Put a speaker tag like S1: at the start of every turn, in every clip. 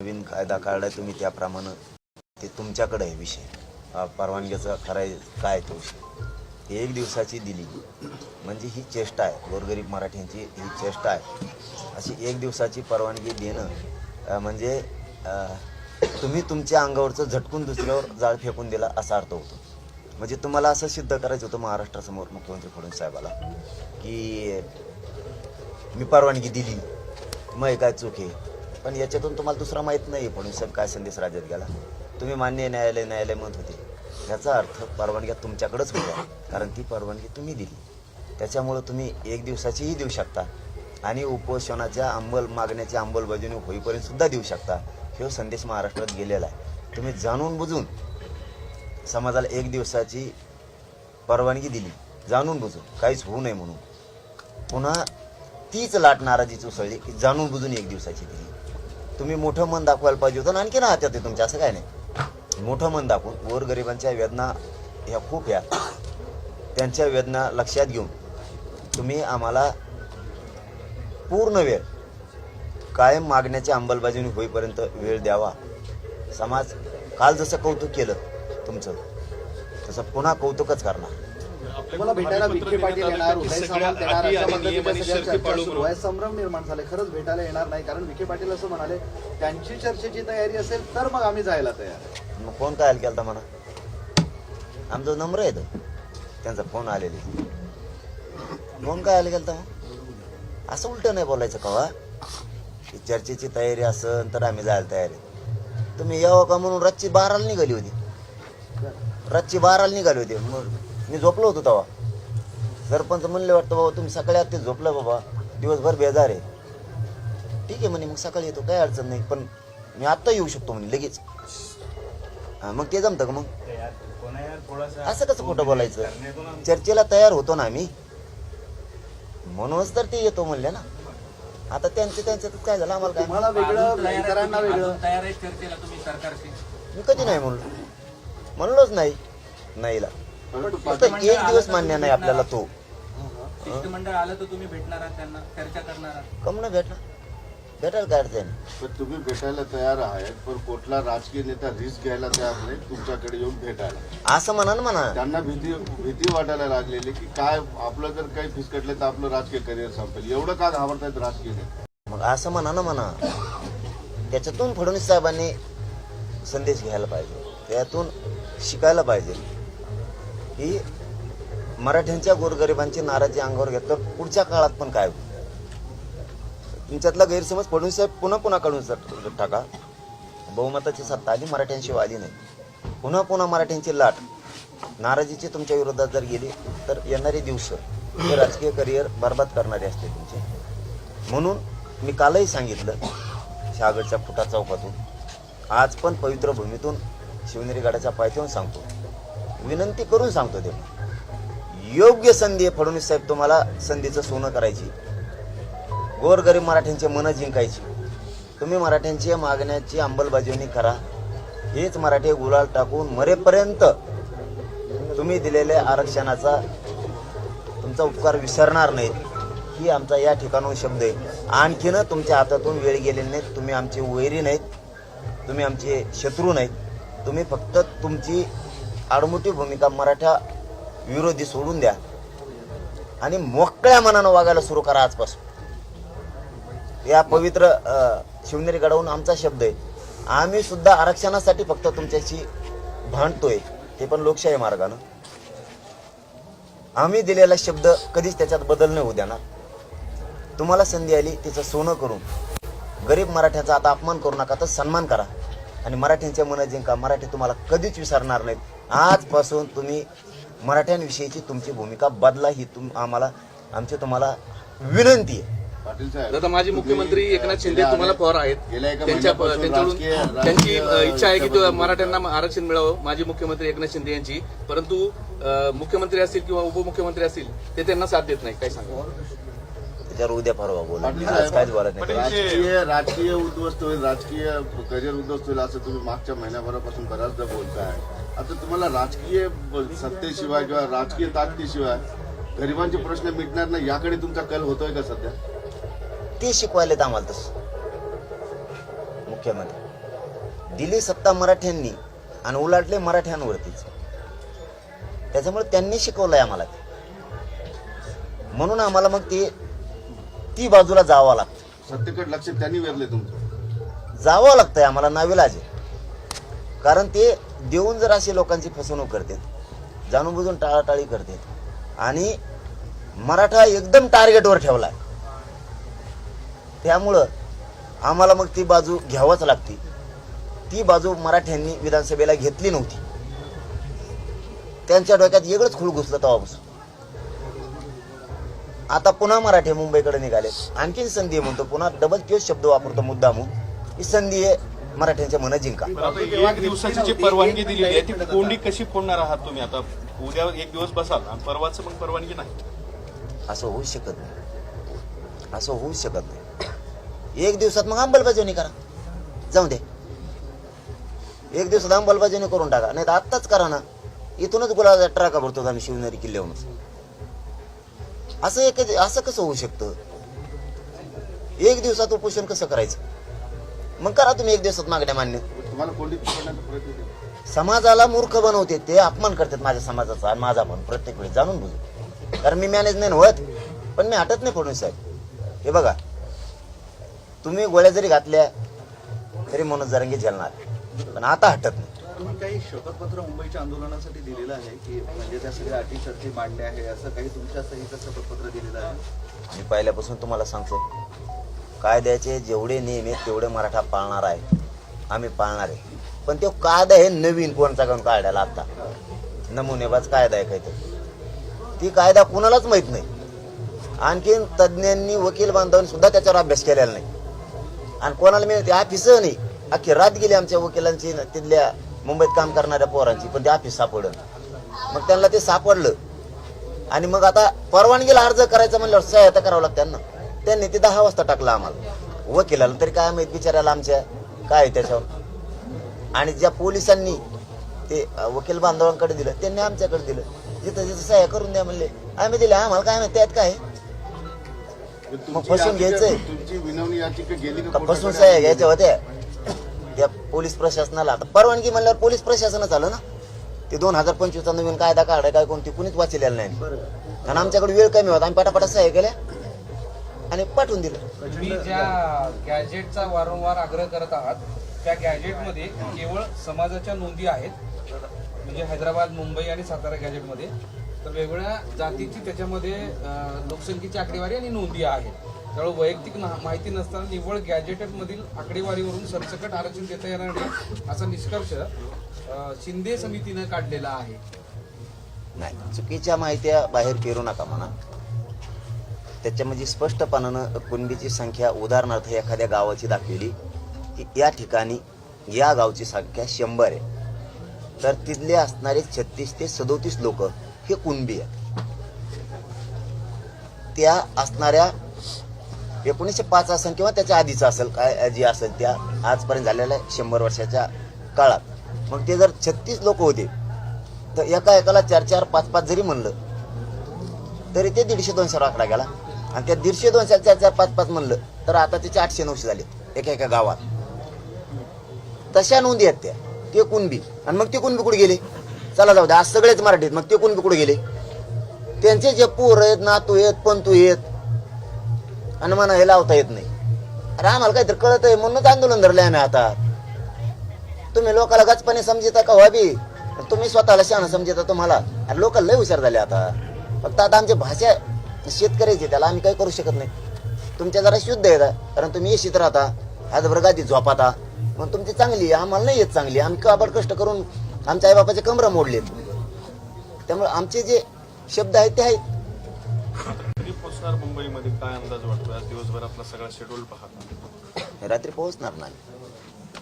S1: नवीन कायदा काढलाय तुम्ही त्याप्रमाणे ते तुमच्याकडे आहे विषय. हा परवानगीचा खराय काय तो? विषय एक दिवसाची दिली. म्हणजे ही चेष्टा आहे गोरगरीब मराठ्यांची ही चेष्टा आहे. अशी एक दिवसाची परवानगी देणं म्हणजे तुम्ही तुमच्या अंगावरचं झटकून दुसऱ्यावर जाळ फेकून दिला असा अर्थ होतो. म्हणजे तुम्हाला असं सिद्ध करायचं होतं महाराष्ट्रासमोर मुख्यमंत्री फडणवीस साहेबाला की मी परवानगी दिली मग काय चूक आहे? पण याच्यातून तुम्हाला दुसरा माहीत नाही म्हणून साहेब काय संदेश राज्यात गेला? तुम्ही मान्य न्यायालय न्यायालय म्हणत होते. याचा अर्थ परवानग्या तुमच्याकडंच होत्या कारण ती परवानगी तुम्ही दिली. त्याच्यामुळं तुम्ही एक दिवसाचीही देऊ शकता. आणि उपोषणाच्या अंमल मागण्याच्या अंमलबजावणी होईपर्यंत सुद्धा देऊ शकता. हे संदेश महाराष्ट्रात गेलेला आहे. तुम्ही जाणून बुजून समाजाला एक दिवसाची परवानगी दिली. जाणून बुजून. काहीच होऊ नये म्हणून. पुन्हा तीच लाट नाराजीच उसळली की जाणून बुजून एक दिवसाची दिली. तुम्ही मोठं मन दाखवायला पाहिजे होतं आणखी ना हात्यात आहे तुमच्या असं काय नाही. मोठं मन दाखवून गोरगरिबांच्या वेदना ह्या खूप ह्या त्यांच्या वेदना लक्षात घेऊन तुम्ही आम्हाला पूर्ण वेळ कायम मागण्याची अंमलबजावणी होईपर्यंत वेळ द्यावा. समाज काल जसं कौतुक केलं तुमचं तसं पुन्हा कौतुकच करणार.
S2: तुम्हाला भेटायला विखे पाटील येणार उदय सामंत येणार अशा सगळ्या चर्चा सुरू आहे संभ्रम निर्माण झाले खरंच भेटायला येणार नाही कारण विखे पाटील असं म्हणाले त्यांची चर्चेची तयारी असेल तर मग आम्ही जायला तयार आहे.
S1: मग फोन काय केला म्हणा? आमचा नंबर आहे तो. त्यांचा फोन आलेले. फोन काय आला गेलता मग असं उलट नाही बोलायचं कवा की चर्चेची तयारी असेल तर आम्ही जायला तयार आहे. तुम्ही यावं का म्हणून रातची बाराला निघाली होती? रातची बाराला निघाली होती. मग मी झोपलो होतो तेव्हा. सरपंच म्हणले वाटतं बाबा तुम्ही सकाळी आत ते झोपलं बाबा. दिवसभर बेजार आहे. ठीक आहे म्हणे मग सकाळी येतो काय अडचण नाही. पण मी आत्ता येऊ शकतो म्हणे लगेच. हा, मग ते जमतं का मग? असं कसं खोटं बोलायचं? चर्चेला तयार होतो ना आम्ही. म्हणूनच तर ते येतो म्हणले ना. आता त्यांचे त्यांचं काय झालं? आम्हाला काय
S2: तुम्हाला वेगळं इतरांना वेगळं
S3: तयार आहे चर्चेला तुम्ही सरकारशी.
S1: मी कधी नाही म्हणलो. म्हणलोच नाही. नाहीला. फक्त एक दिवस मान्य नाही आपल्याला तो.
S3: शिष्टमंडळ आलं तर तुम्ही भेटणार आहात त्यांना चर्चा करणार आहात.
S1: कम ना भेटणार. भेटायला काय अडचण?
S4: पण तुम्ही भेटायला तयार आहात पण कुठला राजकीय नेता रिस्क घ्यायला तयार नाही तुमच्याकडे येऊन भेटायला.
S1: असं म्हणा ना म्हणा.
S4: त्यांना भीती भीती वाटायला लागलेली की काय आपलं जर काही फिसकटलं तर आपलं राजकीय करिअर संपेल. एवढं का घाबरतायत राजकीय नेते?
S1: मग असं म्हणा ना म्हणा. त्याच्यातून फडणवीस साहेबांनी संदेश घ्यायला पाहिजे. त्यातून शिकायला पाहिजे. की मराठ्यांच्या गोरगरिबांची नाराजी अंगावर घेतलं. पुढच्या काळात पण काय? होईल तुमच्यातला गैरसमज फडणवीस साहेब पुन्हा पुन्हा काढून टाका. बहुमताची सत्ता आली मराठ्यांशिवाय आली नाही. पुन्हा पुन्हा मराठ्यांची लाट. नाराजीची तुमच्या विरोधात जर गेली तर येणारे दिवस हे राजकीय करिअर बर्बाद करणारे असते तुमचे. म्हणून मी कालही सांगितलं शहागडच्या फुटा चौकातून. आज पण पवित्र भूमीतून शिवनेरी गडाच्या पायथ्याहून सांगतो. विनंती करून सांगतो ते योग्य संधी आहे फडणवीस साहेब तुम्हाला संधीचं सोनं करायची. गोरगरीब मराठ्यांचे मनं जिंकायची. तुम्ही मराठ्यांची मागण्याची अंमलबजावणी करा. हेच मराठी गुलाल टाकून मरेपर्यंत तुम्ही दिलेल्या आरक्षणाचा तुमचा उपकार विसरणार नाहीत. ही आमचा या ठिकाणून शब्द आहे. आणखीन तुमच्या हातातून वेळ गेलेली नाहीत. तुम्ही आमचे वैरी नाहीत. तुम्ही आमचे शत्रू नाहीत. तुम्ही फक्त तुमची आडमुठी भूमिका मराठा विरोधी सोडून द्या. आणि मोकळ्या मनानं वागायला सुरू करा आजपासून. या पवित्र शिवनेरी गडावून आमचा शब्द आहे आम्ही सुद्धा आरक्षणासाठी फक्त तुमच्याशी भांडतोय. ते पण लोकशाही मार्गानं. आम्ही दिलेला शब्द कधीच त्याच्यात बदल नाही होऊ देणार. तुम्हाला संधी आली तिचं सोनं करून. गरीब मराठ्याचा आता अपमान करू नका तर सन्मान करा. आणि मराठ्यांच्या मन जिंका. मराठी तुम्हाला कधीच विसरणार नाहीत. आजपासून तुम्ही मराठ्यांविषयीची तुमची भूमिका बदला ही तुम आम्हाला आमची तुम्हाला विनंती आहे.
S4: पाटील साहेब
S3: दादा माजी मुख्यमंत्री एकनाथ शिंदे तुम्हाला पवार आहेत.
S4: गेल्या एका
S3: त्यांच्या
S4: महिन्यापासून
S3: त्यांच्याकडून
S4: राजकीय-
S3: त्यांची
S4: राजकीय,
S3: इच्छा आहे की तो मराठ्यांना आरक्षण मिळावं माजी मुख्यमंत्री एकनाथ शिंदे यांची. परंतु अ, मुख्यमंत्री असतील किंवा उपमुख्यमंत्री असतील ते त्यांना साथ देत नाही काय सांगा
S1: त्याच्यावर उद्या परवा बोला. आज काहीच बोलत नाही.
S4: राजकीय राजकीय उद्ध्वस्त होईल राजकीय करिअर उद्ध्वस्त होईल असं तुम्ही मागच्या महिन्याभरापासून बऱ्याचदा बोलताय. आता तुम्हाला राजकीय सत्तेशिवाय किंवा राजकीय ताकदीशिवाय गरिबांचे प्रश्न मिटणार नाही याकडे तुमचा कल होतोय का सध्या?
S1: ते शिकवायलेत आम्हाला तसं. मुख्यमंत्री. दिली सत्ता मराठ्यांनी आणि उलाटले मराठ्यांवरतीच. त्याच्यामुळे त्यांनी शिकवलंय आम्हाला ते. म्हणून आम्हाला मग ते ती बाजूला जावं लागतं.
S4: सत्तेकडे लक्ष त्यांनी वेधले तुमचं.
S1: जावं लागतंय आम्हाला नाविलाज. कारण ते देऊन जर असे लोकांची फसवणूक करतात जाणून बुजून टाळाटाळी करतात आणि मराठा एकदम टार्गेटवर ठेवलाय. त्यामुळं आम्हाला मग ती बाजू घ्यावंच लागते. ती बाजू मराठ्यांनी विधानसभेला घेतली नव्हती. त्यांच्या डोक्यात वेगळंच खूळ घुसलं तेव्हापासून. आता पुन्हा मराठे मुंबईकडे निघाले. आणखीन संधी म्हणतो पुन्हा डबल तोच शब्द वापरतो मुद्दामून ही संधी आहे मराठ्यांच्या मनं जिंका.
S5: एक दिवसाची जी परवानगी दिलेली आहे ती कोंडी कशी फोडणार आहात तुम्ही? आता उद्या एक दिवस बसाल आणि परवाच मग परवानगी नाही.
S1: असं होऊ शकत नाही. असं होऊ शकत नाही. एक दिवसात मग अंमलबजावणी करा. जाऊ दे. एक दिवसात अंमलबजावणी करून टाका. नाही तर आत्ताच करा ना. इथूनच गुलाबाचा ट्राका भरतो आम्ही शिवनेरी किल्ल्यावरूनच. असं एक असं कसं होऊ शकतं? एक दिवसात उपोषण कसं करायचं? मग करा तुम्ही एक दिवसात मागण्या मान्य.
S4: तुम्हाला
S1: समाजाला मूर्ख बनवते ते अपमान करतात माझ्या समाजाचा आणि माझा पण प्रत्येक वेळी जाणून बुजून. कारण मी मॅनेज नाही होत पण मी हटत नाही फडणवीस साहेब. हे बघा तुम्ही गोळ्या जरी घातल्या तरी मनोज जरंगी झेलणार. पण आता हटत नाही.
S2: तुम्ही काही शपथपत्र मुंबईच्या आंदोलनासाठी दिलेलं आहे की म्हणजे त्या सगळ्या अटी शर्ती मांडल्या आहे असं काही तुमच्या सहीचं शपथपत्र दिलेलं आहे?
S1: मी पहिल्यापासून तुम्हाला सांगतो कायद्याचे जेवढे नियम आहेत तेवढे मराठा पाळणार आहे. आम्ही पाळणार आहे. पण तो कायदा हे नवीन कोणचा कोण काढायला आता नमुनेबाज कायदा आहे काहीतरी. ती कायदा कुणालाच माहीत नाही. आणखीन तज्ज्ञांनी वकील बांधवांनी सुद्धा त्याच्यावर अभ्यास केलेला नाही. आणि कोणाला मिळते ऑफिस नाही. अख्खी रात गेली आमच्या वकिलांची न तिथल्या मुंबईत काम करणाऱ्या पोरांची पण ते ऑफिस सापडलं मग त्यांना ते सापडलं. आणि मग आता परवानगीला अर्ज करायचा म्हणल्यावर सहायता करावं लागतं त्यांना. त्यांनी ते दहा वाजता टाकलं आम्हाला. वकिलाला तरी काय माहीत बिचारायला आमच्या काय आहे त्याच्यावर. आणि ज्या पोलिसांनी ते वकील बांधवांकडे दिलं त्यांनी आमच्याकडे दिलं. जिथं जिथं सह्या करून द्या म्हणले. आम्ही दिले आम्हाला काय माहिती त्यात काय आहे?
S4: तुमची
S1: फसून घ्यायचंय. फसून सह्या घ्यायच्या होत्या? त्या पोलीस प्रशासनाला. आता परवानगी म्हणल्यावर पोलीस प्रशासनच आलं ना? ते दोन हजार पंचवीसचा नवीन कायदा काढाय काय कोणती कुणीच वाचलेला नाही. आणि आमच्याकडे वेळ कमी होता. आम्ही पटापटा सह्या केल्या आणि पाठवून दिलं.
S6: तुम्ही ज्या गॅजेटचा वारंवार आग्रह करत आहात त्या गॅजेटमध्ये केवळ समाजाच्या नोंदी आहेत. म्हणजे हैदराबाद मुंबई आणि सातारा गॅजेटमध्ये. तर वेगवेगळ्या जातीची त्याच्यामध्ये लोकसंख्येची आकडेवारी आणि नोंदी आहेत. त्यामुळे वैयक्तिक माहिती नसताना निव्वळ गॅजेटमधील आकडेवारीवरून सरसकट आरक्षण देता येणार नाही असा निष्कर्ष शिंदे समितीनं काढलेला आहे.
S1: नाही चुकीच्या माहित्या बाहेर पेरू नका म्हणा. त्याच्यामध्ये स्पष्टपणानं कुणबीची संख्या उदाहरणार्थ एखाद्या गावाची दाखवली की या ठिकाणी या गावची संख्या शंभर आहे. तर तिथले असणारे छत्तीस ते सदोतीस लोक हे कुणबी आहेत. त्या असणाऱ्या एकोणीसशे पाच असेल किंवा त्याच्या आधीचं असेल काय जी असेल त्या आजपर्यंत झालेल्या शंभर वर्षाच्या काळात. मग ते जर छत्तीस लोक होते तर एका एकाला चार चार पाच पाच जरी म्हणलं तरी ते दीडशे दोनशे आकडा गेला. आणि त्या दीडशे दोनशे चार चार पाच पाच म्हणलं तर आता त्याचे आठशे नऊशे झाले एका एका गावात. तशा नोंदी आहेत त्या. ते कुणबी. आणि मग ते कुणबी कुठे गेले? चला जाऊ दे आज सगळेच मराठीत मग ते कुणबी कुठे गेले? त्यांचे जे पोर आहेत नातू आहेत पंतू आहेत आणि म्हणा हे लावता येत नाही. अरे आम्हाला काहीतरी कळत आहे म्हणूनच आंदोलन धरले आम्ही आता. तुम्ही लोकाला गचपणे समजता का व्हावी? तुम्ही स्वतःला शहाणं समजता तुम्हाला. अरे लोक लय हुशार झाले आता. फक्त आता आमची भाषा शेतकऱ्याची त्याला आम्ही काही करू शकत नाही. तुमच्या जरा शुद्ध आहे कारण तुम्ही येशीत राहता. आज गादी झोपाता. मग तुमची चांगली आहे आम्हाला नाही येत चांगली. आम्ही काबड कष्ट करून आमच्या आईबापाचे कमरा मोडलेत. त्यामुळे आमचे जे शब्द आहेत ते आहेत.
S5: कधी पोहोचणार मुंबईमध्ये काय अंदाज वाटतो आज दिवसभरातला सगळा शेड्यूल पाहता
S1: रात्री पोहोचणार नाही.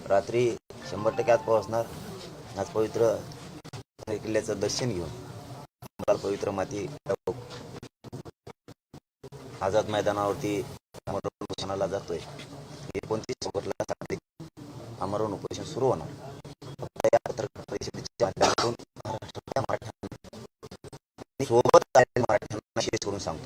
S1: रात्री शंभर टक्के आज पोहोचणार. आज पवित्र किल्ल्याचं दर्शन घेऊन पवित्र माती आझाद मैदानावरती उपोषणाला जातोय. एकोणतीस ऑगस्टला सात आमरण उपोषण सुरू होणार. परिषदेच्या महाराष्ट्रातल्या सोबत मराठ्यांना शेष करून सांगतो.